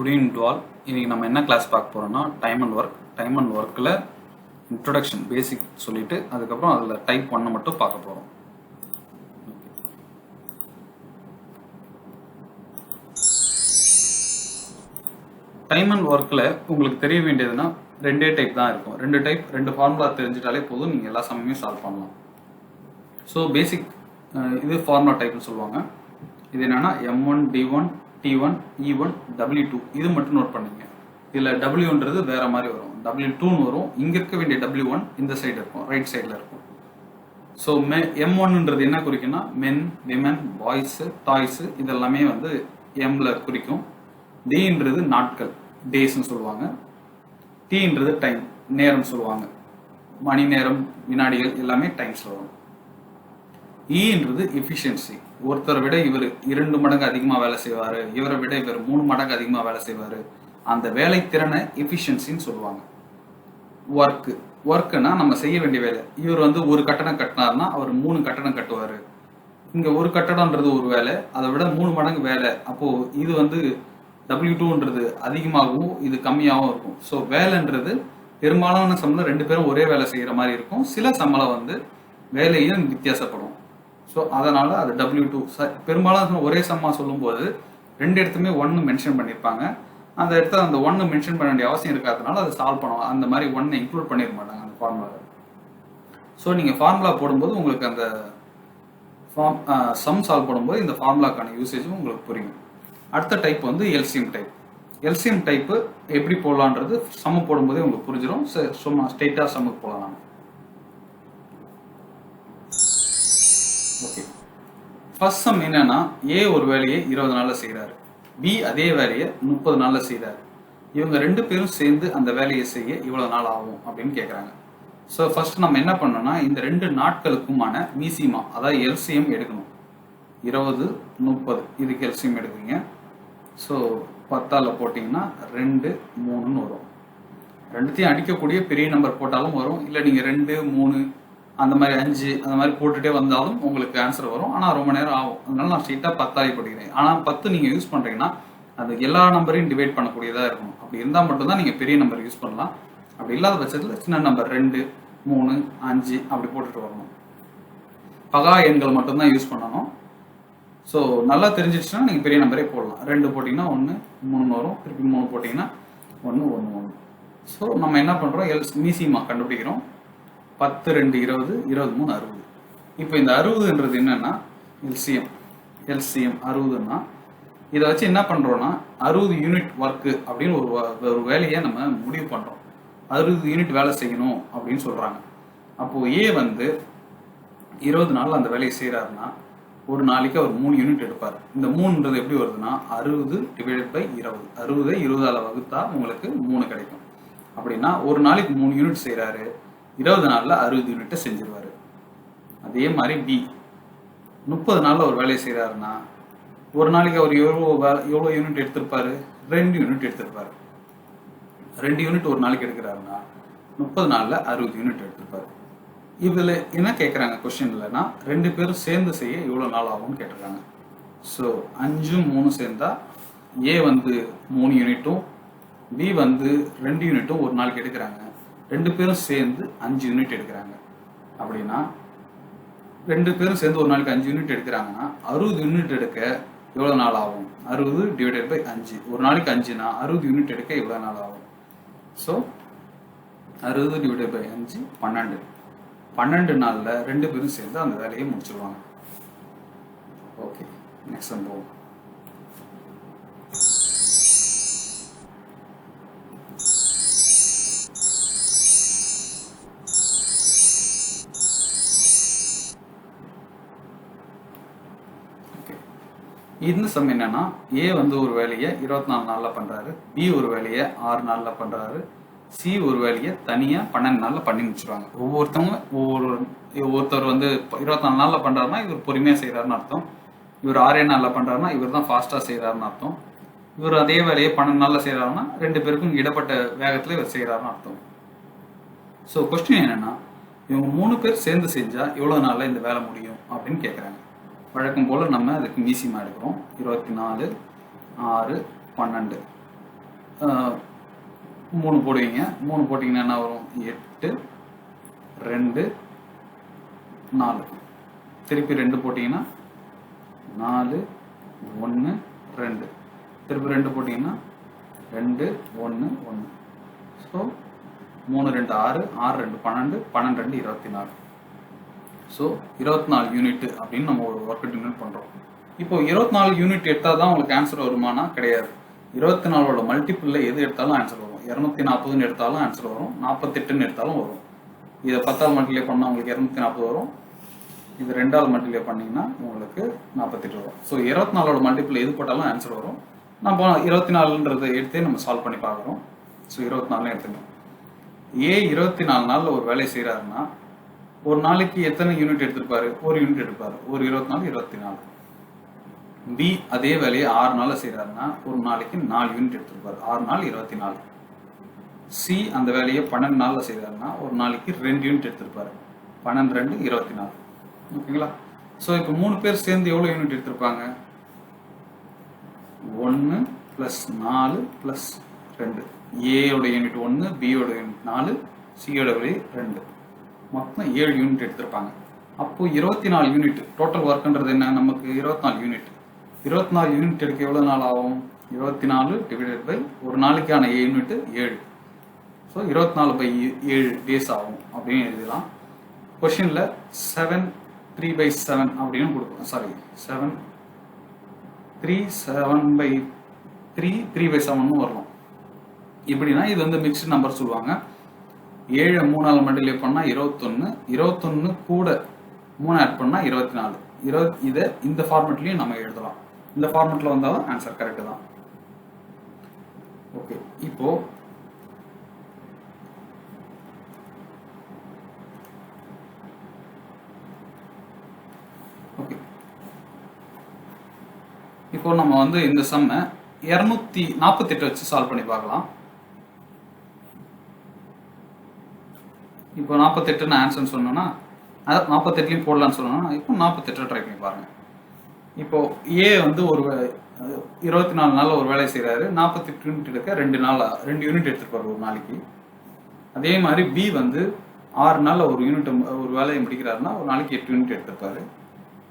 Good evening to all இன்னைக்கு நம்ம என்ன கிளாஸ் பார்க்க போறோம்னா time and work time and ஒர்க்கில் இன்ட்ரொடக்ஷன் பேசிக் சொல்லிட்டு அதுக்கப்புறம் அதில் டைப் ஒன்னை மட்டும் பார்க்க போகிறோம் டைம் அண்ட் ஒர்க்கில் உங்களுக்கு தெரிய வேண்டியதுன்னா ரெண்டே டைப் தான் இருக்கும். ரெண்டு டைப் ரெண்டு ஃபார்முலா தெரிஞ்சிட்டாலே போதும். நீங்கள் எல்லா சமயமே சால்வ் பண்ணலாம். ஸோ பேசிக் இது ஃபார்முலா டைப்னு சொல்லுவாங்க. இது என்னன்னா M one D one D one E one W two இது மட்டும் நோட் பண்ணிங்க இதில் டபிள்யூன்றது வேற மாதிரி வரும். டபிள்யூ டூன்னு வரும். இங்கே இருக்க வேண்டிய டபிள்யூ ஒன் இந்த சைடு இருக்கும். ரைட் சைடில் இருக்கும். ஸோ மெ எம் ஒன்னுன்றது என்ன குறிக்குன்னா மென் விமன் பாய்ஸு டாய்ஸு இதெல்லாமே வந்து எம்ல குறிக்கும். டின்றது நாட்கள். டேஸ்னு சொல்லுவாங்க. டீன்றது டைம் நேரம் சொல்லுவாங்க. மணி நேரம் வினாடிகள் எல்லாமே டைம்ஸில் வரும். E ஈன்றது எஃபிஷியன்சி ஒருத்தரை விட இவர் இரண்டு மடங்கு அதிகமாக வேலை செய்வார். இவரை விட இவர் மூணு மடங்கு அதிகமாக வேலை செய்வார். அந்த வேலை திறனை எஃபிஷியன்சின்னு சொல்லுவாங்க. ஒர்க்கு ஒர்க்குனா நம்ம செய்ய வேண்டிய வேலை. இவர் வந்து ஒரு கட்டணம் கட்டினார்னா அவர் மூணு கட்டணம் கட்டுவார். இங்கே ஒரு கட்டடம்ன்றது ஒரு வேலை. அதை விட மூணு மடங்கு வேலை. அப்போது இது வந்து டபிள்யூ டூன்றது அதிகமாகவும் இது கம்மியாகவும் இருக்கும். ஸோ வேலைன்றது பெரும்பாலான சம்பளம் ரெண்டு பேரும் ஒரே வேலை செய்கிற மாதிரி இருக்கும். சில சம்பளம் வந்து வேலையும் வித்தியாசப்படும். ஸோ அதனால அது டபிள்யூ டூ பெரும்பாலும் ஒரே சம்மா சொல்லும்போது ரெண்டு இடத்துமே ஒன்று மென்ஷன் பண்ணியிருப்பாங்க அந்த இடத்துல அந்த ஒன்று மென்ஷன் பண்ண வேண்டிய அவசியம் இருக்காதனால அதை சால்வ் பண்ணுவோம். அந்த மாதிரி ஒன்னை இன்க்ளூட் பண்ணிட மாட்டாங்க அந்த ஃபார்முலாவில் ஸோ நீங்கள் ஃபார்முலா போடும்போது உங்களுக்கு அந்த ஃபார்ம் சம் சால்வ் பண்ணும்போது இந்த ஃபார்முலாக்கான யூசேஜும் உங்களுக்கு புரியும். அடுத்த டைப் வந்து எல்சிஎம் டைப் எல்சிஎம் டைப்பு எப்படி போடலான்றது சம்ம போடும்போதே உங்களுக்கு புரிஞ்சிடும் சும்மா ஸ்ட்ரெயிட்டாக சம்முக்கு போகலாம். ஃபர்ஸ்ட் சம் என்னன்னா ஏ ஒரு வேலையை இருபது நாள்ல செய்றாரு. பி அதே வேலையை முப்பது நாள்ல செய்றாரு. இவங்க ரெண்டு பேரும் சேர்ந்து அந்த வேலையை செய்ய இவ்வளவு நாள் ஆகும் அப்படின்னு கேக்குறாங்க. ஸோ ஃபர்ஸ்ட் நம்ம என்ன பண்ணோம்னா இந்த ரெண்டு நாட்களுக்குமான மீசிமா அதாவது எல்சிஎம் எடுக்கணும். இருபது முப்பது இதுக்கு எல்சிஎம் எடுக்குறீங்க. ஸோ பத்தால போட்டிங்கன்னா ரெண்டு மூணுன்னு வரும். ரெண்டுத்தையும் அடிக்கக்கூடிய பெரிய நம்பர் போட்டாலும் வரும். இல்லை நீங்கள் ரெண்டு மூணு அந்த மாதிரி அஞ்சு அந்த மாதிரி போட்டுட்டே வந்தாலும் உங்களுக்கு ஆன்சர் வரும். ஆனால் ரொம்ப நேரம் ஆகும். அதனால நான் ஸ்ட்ரெயிட்டாக பத்தாகி படிக்கிறேன் ஆனால் பத்து நீங்கள் யூஸ் பண்ணுறீங்கன்னா அது எல்லா நம்பரையும் டிவைட் பண்ணக்கூடியதாக இருக்கணும். அப்படி இருந்தால் மட்டும்தான் நீங்கள் பெரிய நம்பர் யூஸ் பண்ணலாம். அப்படி இல்லாத பட்சத்தில் சின்ன நம்பர் ரெண்டு மூணு அஞ்சு அப்படி போட்டுட்டு வரணும். பகா எண்கள் மட்டும்தான் யூஸ் பண்ணணும். ஸோ நல்லா தெரிஞ்சிச்சுன்னா நீங்கள் பெரிய நம்பரே போடலாம். ரெண்டு போட்டிங்கன்னா ஒன்று மூணு வரும். திருப்பி மூணு போட்டிங்கன்னா ஒன்று ஒன்று ஒன்று ஸோ நம்ம என்ன பண்ணுறோம் எல் மீசிமா கண்டுபிடிக்கிறோம். பத்து ரெண்டு இருபது இருபது மூணு அறுபது. இப்போ இந்த அறுபதுன்றது என்னன்னா எல்சிஎம். எல்சிஎம் அறுபதுன்னா இதை வச்சு என்ன பண்ணுறோன்னா அறுபது யூனிட் ஒர்க்கு அப்படின்னு ஒரு ஒரு வேலையை நம்ம முடிவு பண்ணுறோம் அறுபது யூனிட் வேலை செய்யணும் அப்படின்னு சொல்கிறாங்க அப்போது ஏ வந்து இருபது நாளில் அந்த வேலையை செய்கிறாருன்னா ஒரு நாளைக்கு அவர் மூணு யூனிட் எடுப்பார். இந்த மூணுன்றது எப்படி வருதுன்னா அறுபது டிவைடட் பை இருபது. அறுபதை இருபதால் வகுத்தா உங்களுக்கு மூணு கிடைக்கும். அப்படின்னா ஒரு நாளைக்கு மூணு யூனிட் செய்கிறாரு இருபது நாளில் அறுபது யூனிட்டை செஞ்சிருவார். அதே மாதிரி பி முப்பது நாளில் ஒரு வேலையை செய்கிறாருன்னா ஒரு நாளைக்கு அவர் எவ்வளோ வேலை எவ்வளோ யூனிட் எடுத்திருப்பாரு? ரெண்டு யூனிட் எடுத்திருப்பாரு. ரெண்டு யூனிட் ஒரு நாளைக்கு எடுக்கிறாருன்னா முப்பது நாளில் அறுபது யூனிட் எடுத்திருப்பாரு. இதில் என்ன கேட்குறாங்க கொஸ்டின்லனா ரெண்டு பேரும் சேர்ந்து செய்ய எவ்வளோ நாள் ஆகும்னு கேட்டிருக்காங்க. ஸோ அஞ்சும் மூணு சேர்ந்தா ஏ வந்து மூணு யூனிட்டும் பி வந்து ரெண்டு யூனிட்டும் ஒரு நாளைக்கு எடுக்கிறாங்க. ரெண்டு பேரும் சேர்ந்து அஞ்சு யூனிட் எடுக்கிறாங்க. அப்படின்னா ரெண்டு பேரும் சேர்ந்து ஒரு நாளைக்கு அஞ்சு யூனிட் எடுக்கிறாங்கன்னா அறுபது யூனிட் எடுக்க எவ்வளோ நாள் ஆகும்? அறுபது டிவைடட் பை அஞ்சு. ஒரு நாளைக்கு அஞ்சுனா அறுபது யூனிட் எடுக்க எவ்வளோ நாள் ஆகும்? ஸோ அறுபது டிவைடட் பை அஞ்சு பன்னெண்டு. பன்னெண்டு நாளில் ரெண்டு பேரும் சேர்ந்து அந்த வேலையை முடிச்சிருவாங்க. ஓகே நெக்ஸ்ட் சம் போவோம். இந்த சம் என்னன்னா ஏ வந்து ஒரு வேலையை இருபத்தி நாலு நாளில் பண்ணுறாரு பி ஒரு வேலையை ஆறு நாளில் பண்ணுறாரு சி ஒரு வேலையை தனியாக பன்னெண்டு நாளில் பண்ணி முடிச்சிருவாங்க. ஒவ்வொருத்தவங்க ஒவ்வொரு ஒருத்தர் வந்து இருபத்தி நாலு நாளில் பண்ணுறாருன்னா இவர் பொறுமையாக செய்கிறாருன்னு அர்த்தம். இவர் ஆறே நாளில் பண்ணுறாருன்னா இவர் தான் ஃபாஸ்ட்டாக செய்கிறாருன்னு அர்த்தம். இவர் அதே வேலையை பன்னெண்டு நாளில் செய்கிறாருன்னா ரெண்டு பேருக்கும் இடப்பட்ட வேகத்தில் இவர் செய்கிறாருன்னு அர்த்தம். ஸோ கொஸ்டின் என்னென்னா இவங்க மூணு பேர் சேர்ந்து செஞ்சால் எவ்வளோ நாளில் இந்த வேலை முடியும் அப்படின்னு கேட்குறாங்க வழக்கம் போல் நம்ம அதுக்கு மீசிமா எடுக்கிறோம். இருபத்தி நாலு ஆறு பன்னெண்டு. மூணு போடுவீங்க. மூணு போட்டிங்கன்னா என்ன வரும்? எட்டு ரெண்டு நாலு. திருப்பி ரெண்டு போட்டிங்கன்னா நாலு ஒன்று ரெண்டு. திருப்பி ரெண்டு போட்டிங்கன்னா ரெண்டு ஒன்று ஒன்று ஸோ மூணு ரெண்டு ஆறு ஆறு ரெண்டு பன்னெண்டு பன்னெண்டு ரெண்டு இருபத்தி நாலு. ஸோ இருபத்தி நாலு யூனிட் அப்படின்னு நம்ம ஒரு ஒர்க் யூனிட் பண்ணுறோம் இப்போ இருபத்தி நாலு யூனிட் எடுத்தால் தான் உங்களுக்கு ஆன்சர் வருமானா? கிடையாது. இருபத்தி நாலோட மல்டிபிளில் எது எடுத்தாலும் ஆன்சர் வரும். இரநூத்தி நாற்பதுன்னு எடுத்தாலும் ஆன்சர் வரும். நாற்பத்தெட்டுன்னு எடுத்தாலும் வரும். இதை பத்தாவது மல்டிப்ளை பண்ணால் உங்களுக்கு இரநூத்தி நாற்பது வரும். இது ரெண்டாவது மட்டிலே பண்ணிங்கன்னா உங்களுக்கு நாற்பத்தெட்டு வரும். ஸோ இருபத்தி நாலோட மல்டிபிள் எது போட்டாலும் ஆன்சர் வரும். நம்ம இருபத்தி நாலுன்றதை எடுத்தே நம்ம சால்வ் பண்ணி பார்க்குறோம். ஸோ இருபத்தி நாலு எடுத்துக்கணும். ஏ இருபத்தி நாலு நாளில் ஒரு வேலையை செய்கிறாருன்னா ஒரு நாளைக்கு எத்தனை யூனிட் எடுத்திருப்பாரு? ஒரு யூனிட் எடுப்பாரு. ஒரு இருபத்தி நாலு இருபத்தி நாலு. பி அதே வேலையை ஆறு நாளில் செய்கிறாருன்னா ஒரு நாளைக்கு நாலு யூனிட் எடுத்திருப்பாரு. ஆறு நாள் இருபத்தி நாலு. சி அந்த வேலையை பன்னெண்டு நாளில் செய்கிறாருன்னா ஒரு நாளைக்கு ரெண்டு யூனிட் எடுத்திருப்பாரு. பன்னெண்டு ரெண்டு இருபத்தி நாலு. ஓகேங்களா? ஸோ இப்போ மூணு பேர் சேர்ந்து எவ்வளோ யூனிட் எடுத்திருப்பாங்க? ஒன்று ப்ளஸ் நாலு ப்ளஸ் ரெண்டு. ஏயோட யூனிட் ஒன்று பியோட யூனிட் நாலு சியோட விலை ரெண்டு. மொத்தம் ஏழு யூனிட் எடுத்திருப்பாங்க. அப்போ இருபத்தி நாலு யூனிட் டோட்டல் ஒர்க்ன்றது என்ன? நமக்கு இருபத்தி நாலு யூனிட் இருபத்தி நாலு யூனிட் எடுக்க எவ்வளோ நாள் ஆகும்? இருபத்தி நாலு டிவைடட் பை ஒரு நாளைக்கான யூனிட் ஏழு. ஸோ இருபத்தி நாலு பை ஏழு டேஸ் ஆகும் அப்படின்னு எழுதலாம். கொஷினில் செவன் த்ரீ பை செவன் அப்படின்னு கொடுக்கும் sorry seven three seven by three three by seven வரலாம். இப்படின்னா இது வந்து மிக்ஸ்டு நம்பர் சொல்லுவாங்க. ஏழு மூணால் மல்டிப்ளை பண்ணால் இருபத்தொன்று இருபத்தொன்று கூட மூணு ஆட் பண்ணால் இருபத்தி நாலு இருபத் இதை இந்த ஃபார்மெட்லேயும் நம்ம எழுதலாம். இந்த ஃபார்மெட்டில் வந்தாலும் ஆன்சர் கரெக்டு தான். ஓகே இப்போ ஓகே இப்போ நம்ம வந்து இந்த சம்மை இரநூத்தி நாற்பத்தெட்டு வச்சு சால்வ் பண்ணி பார்க்கலாம். இப்போ நாற்பத்தெட்டுன்னு ஆன்சர்னு சொன்னோன்னா அதை நாற்பத்தெட்டுலையும் போடலான்னு சொன்னோன்னா இப்போ நாற்பத்தெட்டு ட்ரை பண்ணி பாருங்கள் இப்போ ஏ வந்து ஒரு வே- இருபத்தி நாலு நாளில் ஒரு வேலை செய்கிறாரு நாற்பத்தெட்டு யூனிட் எடுக்க ரெண்டு நாள் ரெண்டு யூனிட் எடுத்துருப்பாரு ஒரு நாளைக்கு. அதே மாதிரி பி வந்து ஆறு நாளில் ஒரு யூனிட் ஒரு வேலையை முடிக்கிறாருன்னா ஒரு நாளைக்கு எட்டு யூனிட் எடுத்திருப்பாரு.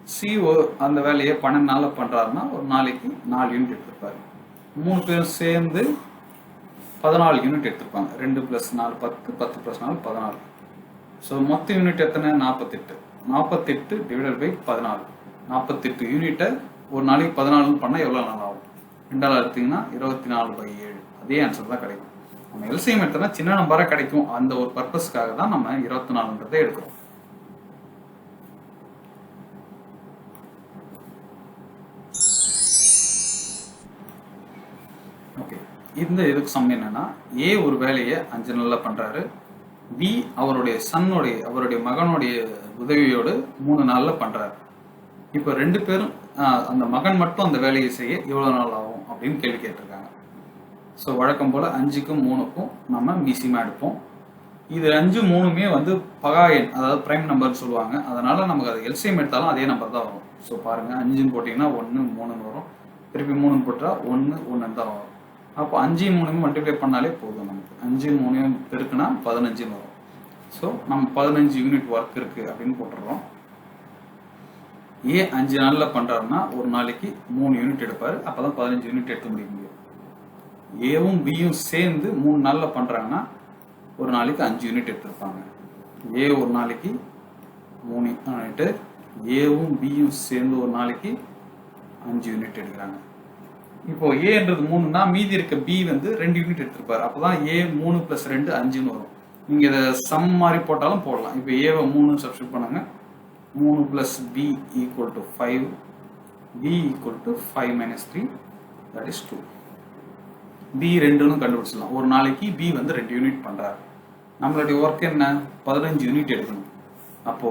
சி அந்த வேலையை பன்னெண்டு நாளில் பண்ணுறாருன்னா ஒரு நாளைக்கு நாலு யூனிட் எடுத்திருப்பாரு. மூணு பேரும் சேர்ந்து பதினாலு யூனிட் எடுத்திருப்பாங்க. ரெண்டு ப்ளஸ் நாலு பத்து பத்து ப்ளஸ் நாலு பதினாலு. ஸோ மொத்த யூனிட் எத்தனை? நாற்பத்தெட்டு நாற்பத்தெட்டு டிவைடட் பை பதினாலு. நாற்பத்தெட்டு யூனிட்டை ஒரு நாளைக்கு பதினாலுன்னு பண்ணால் எவ்வளோ நாள் ஆகும்? ரெண்டாவது எடுத்தீங்கன்னா இருபத்தி நாலு பை ஏழு. அதே ஆன்சர் தான் கிடைக்கும். நம்ம எல்சிஎம் எடுத்தோம்னா சின்ன நம்பராக கிடைக்கும். அந்த ஒரு பர்பஸ்க்காக தான் நம்ம இருபத்தி நாலுன்றதை எடுக்கிறோம். ஓகே இந்த இதுக்கு சம்மந்தம் என்னன்னா ஏ ஒரு வேலையை அஞ்சு நாளில் பண்ணுறாரு வி அவருடைய சன்னுடைய அவருடைய மகனுடைய உதவியோடு மூணு நாள்ல பண்றாரு. இப்போ ரெண்டு பேரும் அந்த மகன் மட்டும் அந்த வேலையை செய்ய எவ்வளவு நாள் ஆகும் அப்படின்னு கேள்வி கேட்டிருக்காங்க. ஸோ வழக்கம் போல அஞ்சுக்கும் மூணுக்கும் நம்ம மிசிமா எடுப்போம். இது அஞ்சு மூணுமே வந்து பகா எண் அதாவது பிரைம் நம்பர்னு சொல்லுவாங்க. அதனால நமக்கு அது எல்சிஎம் எடுத்தாலும் அதே நம்பர் தான் வரும். ஸோ பாருங்க அஞ்சுன்னு போட்டிங்கன்னா ஒன்று மூணுன்னு வரும். திருப்பி மூணுன்னு போட்டால் ஒன்று ஒன்று தான் வரும். அப்போ அஞ்சு மூணுமே மல்டிப்ளை பண்ணாலே போதும் நமக்கு. அஞ்சு மூணையும் பெருக்குனா பதினஞ்சுன்னு வரும். ஸோ நம்ம பதினஞ்சு யூனிட் ஒர்க் இருக்கு அப்படின்னு போட்டுடுறோம். ஏ அஞ்சு நாளில் பண்ணுறாருன்னா ஒரு நாளைக்கு மூணு யூனிட் எடுப்பார். அப்போ தான் பதினஞ்சு யூனிட் எடுத்து முடிய முடியும். ஏவும் பியும் சேர்ந்து மூணு நாளில் பண்ணுறாங்கன்னா ஒரு நாளைக்கு அஞ்சு யூனிட் எடுத்திருப்பாங்க. ஏ ஒரு நாளைக்கு மூணு யூனிட்டு ஏவும் பியும் சேர்ந்து ஒரு நாளைக்கு அஞ்சு யூனிட் எடுக்கிறாங்க. இப்போ ஏன்றது மூணுன்னா மீதி இருக்க பி வந்து ரெண்டு யூனிட் எடுத்திருப்பாரு. அப்போதான் ஏ மூணு பிளஸ் ரெண்டு அஞ்சுன்னு வரும். நீங்க இதை சம் மாதிரி போட்டாலும் போடலாம். இப்போ ஏவை மூணு சப்ஸ்டியூட் பண்ணுங்க. மூணு plus B equal to five B equal to five minus three that is two B ரெண்டுன்னு கண்டுபிடிச்சிடலாம். ஒரு நாளைக்கு பி வந்து ரெண்டு யூனிட் பண்றாரு. நம்மளுடைய ஒர்க் என்ன? பதினஞ்சு யூனிட் எடுக்கணும். அப்போ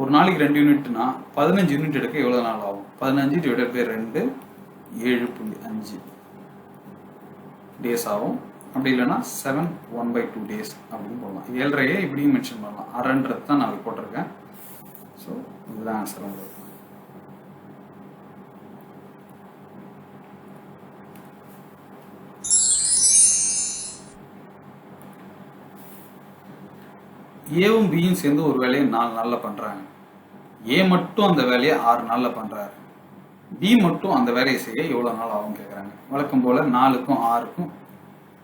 ஒரு நாளைக்கு ரெண்டு யூனிட்னா பதினஞ்சு யூனிட் எடுக்க எவ்வளவு நாள் ஆகும்? பதினஞ்சு டிவைடட் பை ரெண்டு ஏழு புள்ளி அஞ்சு. டேஸ் ஆகும். அப்படி இல்லைன்னா seven one by two days அப்படின்னு போடலாம். ஏழரையே இப்படியும் மென்ஷன் பண்ணலாம். அரைன்றது தான் நான் போட்டிருக்கேன். ஸோ இதுதான் ஆன்சர் உங்களுக்கு. ஏவும் பியும் சேர்ந்து ஒரு வேலையை நாலு நாளில் பண்ணுறாங்க ஏ மட்டும் அந்த வேலையை ஆறு நாளில் பண்ணுறாரு பி மட்டும் அந்த வேலையை செய்ய எவ்வளோ நாள் ஆகும் கேட்குறாங்க வழக்கம் போல் நாலுக்கும் ஆறுக்கும்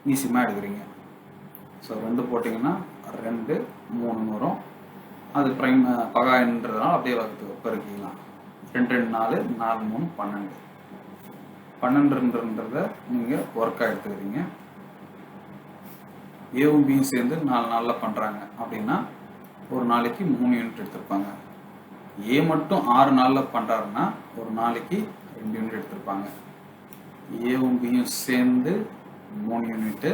மீசியமாக எடுக்கிறீங்க. ஸோ ரெண்டு போட்டிங்கன்னா ரெண்டு மூணு வரும். அது ப்ரைம் பகாயன்றதுனால அப்படியே வகுத்து பெருக்கிக்கலாம். ரெண்டு ரெண்டு நாலு நாலு மூணு பன்னெண்டு. பன்னெண்டுன்றத நீங்கள் ஒர்க்காக எடுத்துக்கிறீங்க. ஏவும் பியும் சேர்ந்து நாலு நாளில் பண்ணுறாங்க அப்படின்னா ஒரு நாளைக்கு மூணு யூனிட் எடுத்திருப்பாங்க. ஏ மட்டும் ஆறு நாளில் பண்ணுறாருன்னா ஒரு நாளைக்கு ரெண்டு யூனிட் எடுத்திருப்பாங்க. ஏவும் பியும் சேர்ந்து மூணு யூனிட்டு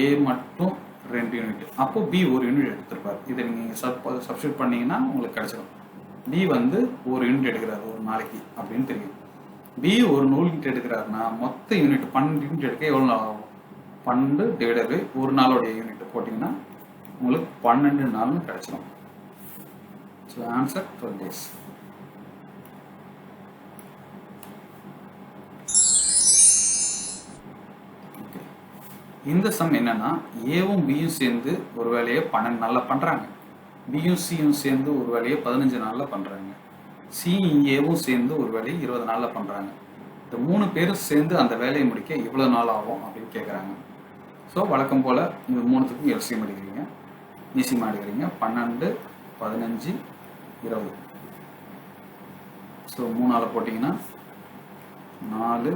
ஏ மட்டும் ரெண்டு யூனிட் அப்போ பி ஒரு யூனிட் எடுத்திருப்பார். இதை நீங்கள் சப் சப்ஸ்டியூட் பண்ணீங்கன்னா உங்களுக்கு கிடைச்சிடும் பி வந்து ஒரு யூனிட் எடுக்கிறாரு ஒரு நாளைக்கு அப்படின்னு தெரியும். பி ஒரு நூல் யூனிட் எடுக்கிறாருன்னா மொத்த யூனிட் பன்னெண்டு யூனிட் எடுக்க எவ்வளோ நாள் ஆகும்? பன்னெண்டு டிவைடட் பை ஒரு நாளோடைய யூனிட் போட்டிங்கன்னா உங்களுக்கு பன்னெண்டு நாள்னு கிடைச்சிடும் ஸோ ஆன்சர் டுவெல் டேஸ் இந்த சம் என்னன்னா ஏவும் பியும் சேர்ந்து ஒரு வேலையை பன்னெண்டு நாளில் பண்ணுறாங்க பியும் சியும் சேர்ந்து ஒரு வேலையை பதினஞ்சு நாளில் பண்ணுறாங்க சியும் ஏவும் சேர்ந்து ஒரு வேலையை இருபது நாளில் பண்ணுறாங்க இந்த மூணு பேரும் சேர்ந்து அந்த வேலையை முடிக்க இவ்வளோ நாள் ஆகும் அப்படின்னு கேட்குறாங்க ஸோ வழக்கம் போல் இந்த மூணுத்துக்கும் எல்சியம் எடுக்கிறீங்க ஈசியம் எடுக்கிறீங்க பன்னெண்டு பதினஞ்சு இருபது. ஸோ மூணால் போட்டிங்கன்னா நாலு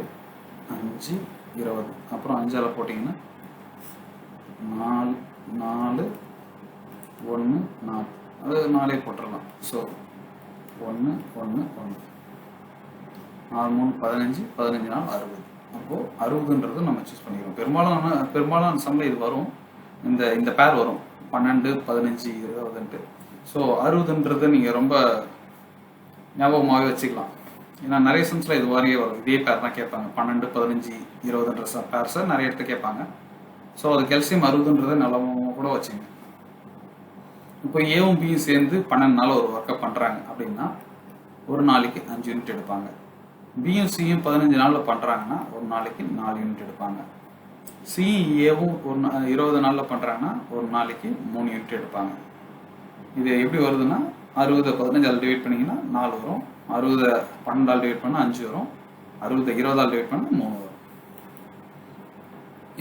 அஞ்சு இருபது. அப்புறம் அஞ்சால் போட்டிங்கன்னா நாலு நாலு ஒன்று நாலு. அது நாலே போட்டுடலாம் ஸோ ஒன்று ஒன்று ஒன்று நாலு மூணு பதினஞ்சு பதினஞ்சு நாள் அறுபது. அப்போது அறுபதுன்றது நம்ம சூஸ் பண்ணிக்கிறோம். பெரும்பாலான பெரும்பாலான சம்மில் இது வரும். இந்த இந்த பேர் வரும். பன்னெண்டு பதினஞ்சு இருபதுன்ட்டு. ஸோ அறுபதுன்றது நீங்கள் ரொம்ப ஞாபகமாகவே வச்சுக்கலாம். ஏன்னா நிறைய சம்ஸில் இது மாதிரியே வரும். இதே பேர் தான் கேட்பாங்க. பன்னெண்டு பதினஞ்சு இருபதுன்ற பேர்ஸை நிறைய இடத்துல கேட்பாங்க. ஸோ அது கெல்சியம் அறுபதுன்றத நல்லவங்க கூட வச்சுங்க. இப்போ ஏவும் பியும் சேர்ந்து பன்னெண்டு நாள் ஒரு ஒர்க்கை பண்ணுறாங்க அப்படின்னா ஒரு நாளைக்கு அஞ்சு யூனிட் எடுப்பாங்க. பியும் சியும் பதினஞ்சு நாளில் பண்ணுறாங்கன்னா ஒரு நாளைக்கு நாலு யூனிட் எடுப்பாங்க. சியும் ஏவும் ஒரு இருபது நாளில் பண்ணுறாங்கன்னா ஒரு நாளைக்கு மூணு யூனிட் எடுப்பாங்க. இது எப்படி வருதுன்னா அறுபது பதினஞ்சால் டிவைட் பண்ணிங்கன்னா நாலு வரும். அறுபது பன்னெண்டால் டிவைட் பண்ணால் அஞ்சு வரும். அறுபது இருபதால் டிவைட் பண்ணால் மூணு வரும்.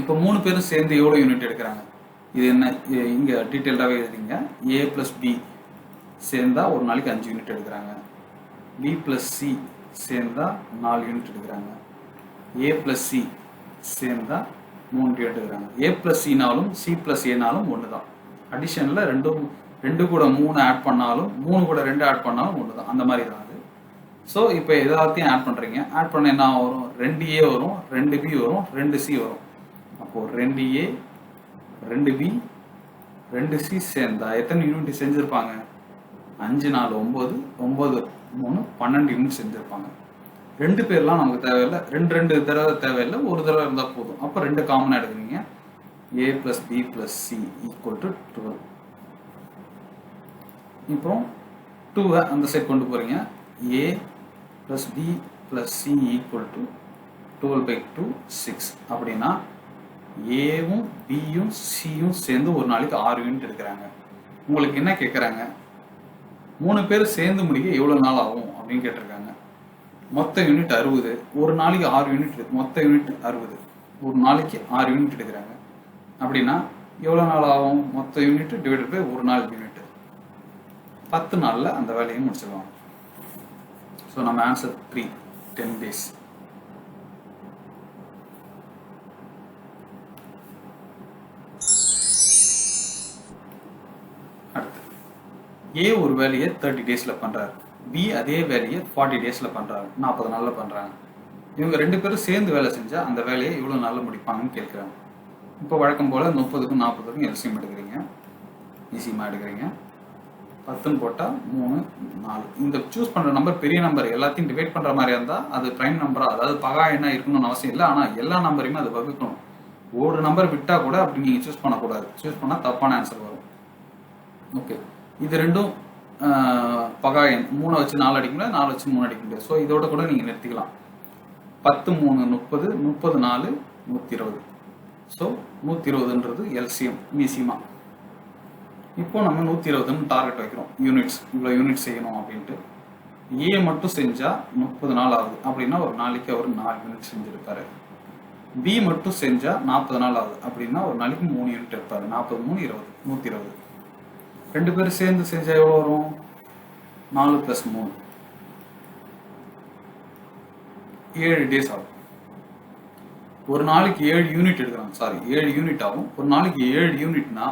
இப்போ மூணு பேரும் சேர்ந்து எவ்வளோ யூனிட் எடுக்கிறாங்க? இது என்ன இங்கே டீட்டெயில்டாகவே எழுதிங்க ஏ ப்ளஸ் பி சேர்ந்தா ஒரு நாளைக்கு அஞ்சு யூனிட் எடுக்கிறாங்க. பி ப்ளஸ் சி சேர்ந்தா நாலு யூனிட் எடுக்கிறாங்க. ஏ ப்ளஸ் சி சேர்ந்தா மூணு யூனிட் எடுக்கிறாங்க. ஏ ப்ளஸ் சினாலும் சி ப்ளஸ் ஏனாலும் ஒன்று தான் அடிஷனில் ரெண்டும் ரெண்டு கூட மூணு ஆட் பண்ணாலும் மூணு கூட ரெண்டு ஆட் பண்ணாலும் ஒன்று தான் அந்த மாதிரி தான் அது. ஸோ இப்போ எல்லாத்தையும் ஆட் பண்ணுறீங்க ஆட் பண்ண என்ன வரும்? ரெண்டு ஏ வரும் ரெண்டு பி வரும் ரெண்டு சி வரும். அப்போது ரெண்டு ஏ ரெண்டு பி ரெண்டு சி சேர்ந்தா எத்தனை யூனிட் செஞ்சுருப்பாங்க? அஞ்சு நாலு ஒம்பது ஒம்பது மூணு பன்னெண்டு யூனிட் செஞ்சுருப்பாங்க. ரெண்டு பேர்லாம் நமக்கு தேவையில்லை. ரெண்டு ரெண்டு தடவை தேவையில்லை. ஒரு தடவை இருந்தால் போதும். அப்போ ரெண்டு காமனாக எடுக்கிறீங்க. A plus B plus C equal to twelve இப்போ டூவை அந்த சைட் கொண்டு போகிறீங்க A plus B plus C equal to twelve by two six அப்படின்னா ஏவும் பியும் சியும் சேர்ந்து ஒரு நாளைக்கு ஆறு யூனிட் எடுக்கிறாங்க. உங்களுக்கு என்ன கேட்குறாங்க மூணு பேர் சேர்ந்து முடிக்க எவ்வளோ நாள் ஆகும் அப்படின்னு கேட்டிருக்காங்க. மொத்த யூனிட் அறுபது. ஒரு நாளைக்கு ஆறு யூனிட் இருக்கு. மொத்த யூனிட் அறுபது. ஒரு நாளைக்கு ஆறு யூனிட் எடுக்கிறாங்க. அப்படின்னா எவ்வளோ நாள் ஆகும்? மொத்த யூனிட் டிவைடட் பை ஒரு நாள் யூனிட் பத்து நாளில் அந்த வேலையை முடிச்சிடுவாங்க ஸோ நம்ம answer three ten days A ஒரு வேலையை தேர்ட்டி டேஸில் பண்ணுறாரு பி அதே வேலையை ஃபார்ட்டி டேஸில் பண்ணுறாரு நாற்பது நாளில் பண்ணுறாங்க இவங்க ரெண்டு பேரும் சேர்ந்து வேலை செஞ்சால் அந்த வேலையை இவ்வளோ நாளில் முடிப்பாங்கன்னு கேட்குறாங்க. இப்போ வழக்கம் போல் முப்பதுக்கும் நாற்பதுக்கும் எல்சியம் எடுக்கிறீங்க. ஈசியமாக எடுக்கிறீங்க. பத்துன்னு போட்டால் மூணு நாலு. இந்த சூஸ் பண்ணுற நம்பர் பெரிய நம்பர் எல்லாத்தையும் டிவைட் பண்ணுற மாதிரி இருந்தால் அது ப்ரைம் நம்பராக அதாவது பகா என்ன இருக்கணும்னு அவசியம் இல்லை. ஆனால் எல்லா நம்பரையுமே அது வகுக்கணும். ஒரு நம்பர் விட்டால் கூட அப்படி நீங்கள் சூஸ் பண்ணக்கூடாது. சூஸ் பண்ணால் தப்பான ஆன்சர் வரும். ஓகே இது ரெண்டும் ஆஹ், பகா மூணை வச்சு நாலு அடிக்க முடியாது நாலு வச்சு மூணு அடிக்க முடியாது ஸோ இதோட கூட நீங்கள் நிறுத்திக்கலாம். பத்து மூணு முப்பது முப்பது நாலு நூற்றி இருபது ஸோ நூற்றி இருபதுன்றது எல்சிஎம் மீசியமா இப்போ நம்ம நூற்றி இருபதுன்னு டார்கெட் வைக்கிறோம். யூனிட்ஸ் இவ்வளோ யூனிட் செய்யணும் அப்படின்ட்டு. ஏ மட்டும் செஞ்சால் முப்பது நாள் ஆகுது. அப்படின்னா ஒரு நாளைக்கு அவர் நாலு யூனிட் செஞ்சுருப்பாரு. பி மட்டும் செஞ்சால் நாற்பது நாள் ஆகுது. அப்படின்னா ஒரு நாளைக்கு மூணு யூனிட் எடுப்பார். நாற்பது மூணு இருபது நூற்றி இருபது ரெண்டு பேரும் சேர்ந்து செஞ்சால் எவ்வளோ வரும்? நாலு ப்ளஸ் மூணு. ஏழு டேஸ் ஆகும். ஒரு நாளைக்கு ஏழு யூனிட் எடுக்கிறாங்க. சாரி ஏழு யூனிட் ஆகும். ஒரு நாளைக்கு ஏழு யூனிட்னா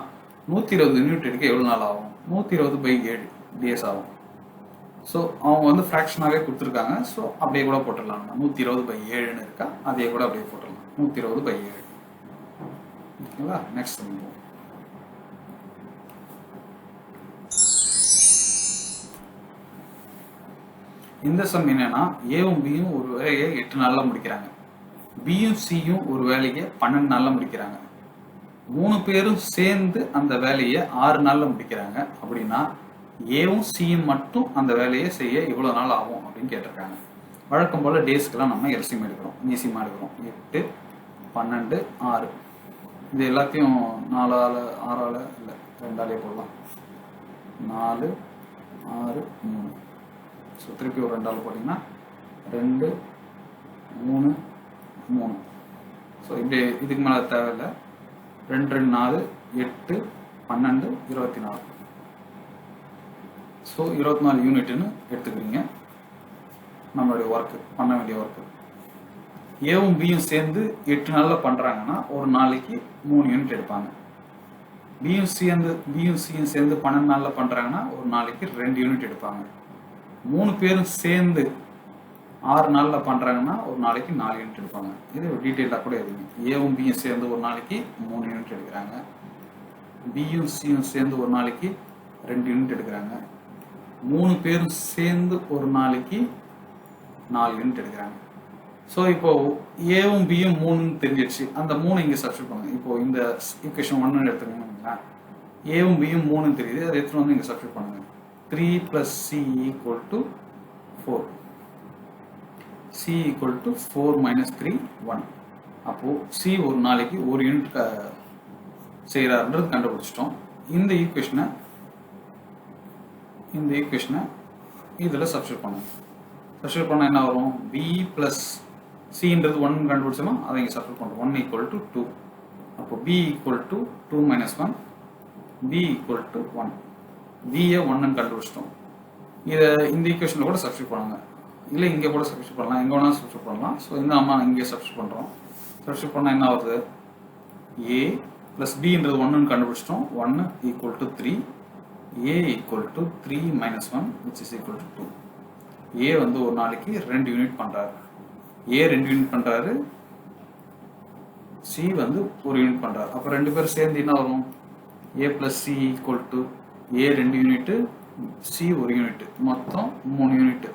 நூற்றி இருபது யூனிட் எடுக்க எவ்வளோ நாள் ஆகும்? நூற்றி இருபது பை ஏழு டேஸ் ஆகும். ஸோ அவங்க வந்து ஃப்ராக்ஷனாகவே கொடுத்துருக்காங்க. ஸோ அப்படியே கூட போட்டுடலாம். நூற்றி இருபது பை ஏழுன்னு இருக்கா? அதே கூட அப்படியே போட்டுடலாம். நூற்றி இருபது பை ஏழு ஓகேங்களா நெக்ஸ்ட் இந்த சம் என்னன்னா ஏவும் பியும் ஒரு வேலையை எட்டு நாளில் முடிக்கிறாங்க. பியும் சியும் ஒரு வேலையை பன்னெண்டு நாளில் முடிக்கிறாங்க. மூணு பேரும் சேர்ந்து அந்த வேலையை ஆறு நாளில் முடிக்கிறாங்க. அப்படின்னா ஏவும் சியும் மட்டும் அந்த வேலையை செய்ய இவ்வளோ நாள் ஆகும் அப்படின்னு கேட்டிருக்காங்க. வழக்கம் போல் டேஸ்க்கெலாம் நம்ம எல்சியம் எடுக்கிறோம் ஈஸியமா எடுக்கிறோம். எட்டு பன்னெண்டு ஆறு. இது எல்லாத்தையும் நாலால ஆறால் இல்லை ரெண்டாலே போடலாம். நாலு ஆறு மூணு. ஸோ திருப்பி ஒரு ரெண்டாள் போட்டிங்கன்னா ரெண்டு மூணு மூணு. ஸோ இப்படி இதுக்கு மேலே தேவையில்லை. ரெண்டு ரெண்டு நாலு எட்டு பன்னெண்டு இருபத்தி நாலு. ஸோ இருபத்தி நாலு யூனிட்னு எடுத்துக்கிறீங்க. நம்மளுடைய ஒர்க்கு பண்ண வேண்டிய ஒர்க்கு ஏவும் பியும் சேர்ந்து எட்டு நாளில் பண்ணுறாங்கன்னா ஒரு நாளைக்கு மூணு யூனிட் எடுப்பாங்க. பியும் சேர்ந்து பியும் சியும் சேர்ந்து பன்னெண்டு நாளில் பண்ணுறாங்கன்னா ஒரு நாளைக்கு ரெண்டு யூனிட் எடுப்பாங்க. மூணு பேரும் சேர்ந்து ஆறு நாளில் பண்ணுறாங்கன்னா ஒரு நாளைக்கு நாலு யூனிட் எடுப்பாங்க. இது டீட்டெயிலாக கூட எழுதுங்க. ஏவும் பியும் சேர்ந்து ஒரு நாளைக்கு மூணு யூனிட் எடுக்கிறாங்க. பியும் சியும் சேர்ந்து ஒரு நாளைக்கு ரெண்டு யூனிட் எடுக்கிறாங்க. மூணு பேரும் சேர்ந்து ஒரு நாளைக்கு நாலு யூனிட் எடுக்கிறாங்க. ஸோ இப்போ ஏவும் பியும் மூணுன்னு தெரிஞ்சிடுச்சு அந்த மூணு இங்கே சப்ஸ்டியூட் பண்ணுங்க. இப்போ இந்த ஈக்குவேஷன் ஒன்னு எடுத்துக்கோங்களேன் ஏவும் பியும் மூணுன்னு தெரியுது. அதை எடுத்துகிட்டு வந்து இங்கே சப்ஸ்டியூட் பண்ணுங்க. Three plus c equal to four C equal to four minus three one அப்போது சி ஒரு நாளைக்கு ஒரு யூனிட் செய்கிறாருன்றது கண்டுபிடிச்சிட்டோம். இந்த ஈக்குவேஷனை இந்த ஈக்குவேஷனை இதில் சப்ஸ்டியூட் பண்ணுங்க சப்ஸ்டியூட் பண்ணால் என்ன வரும்? பி ப்ளஸ் சின்றது ஒன் கண்டுபிடிச்சோமா? அதை இங்கே சப்ஸ்டியூட் பண்ணுறோம் ஒன் ஈக்குவல் டு டூ அப்போ B equal to two minus one B equal to one BA ஒன்னு கண்டுபிடிச்சிட்டோம். இதை இந்த ஈக்குவேஷனில் கூட சப்ஸ்டியூட் பண்ணுங்க. இல்லை இங்கே கூட சப்ஸ்டியூட் பண்ணலாம். எங்கே வேணாலும் சப்ஸ்டியூட் பண்ணலாம். ஸோ இந்த அம்மா இங்கே சப்ஸ்டியூட் பண்ணுறோம் சப்ஸ்டியூட் பண்ணால் என்ன வருது ஏ ப்ளஸ் பின்றது ஒன்றுன்னு கண்டுபிடிச்சிட்டோம். ஒன்று equal to three A equal to three minus one which is equal to two A வந்து ஒரு நாளைக்கு ரெண்டு யூனிட் பண்ணுறாரு ஏ ரெண்டு யூனிட் பண்ணுறாரு சி வந்து ஒரு யூனிட் பண்ணுறாரு அப்போ ரெண்டு பேரும் சேர்ந்து என்ன வரும் A plus C equal to A ரெண்டு யூனிட்டு சி ஒரு யூனிட்டு மொத்தம் மூணு யூனிட்டு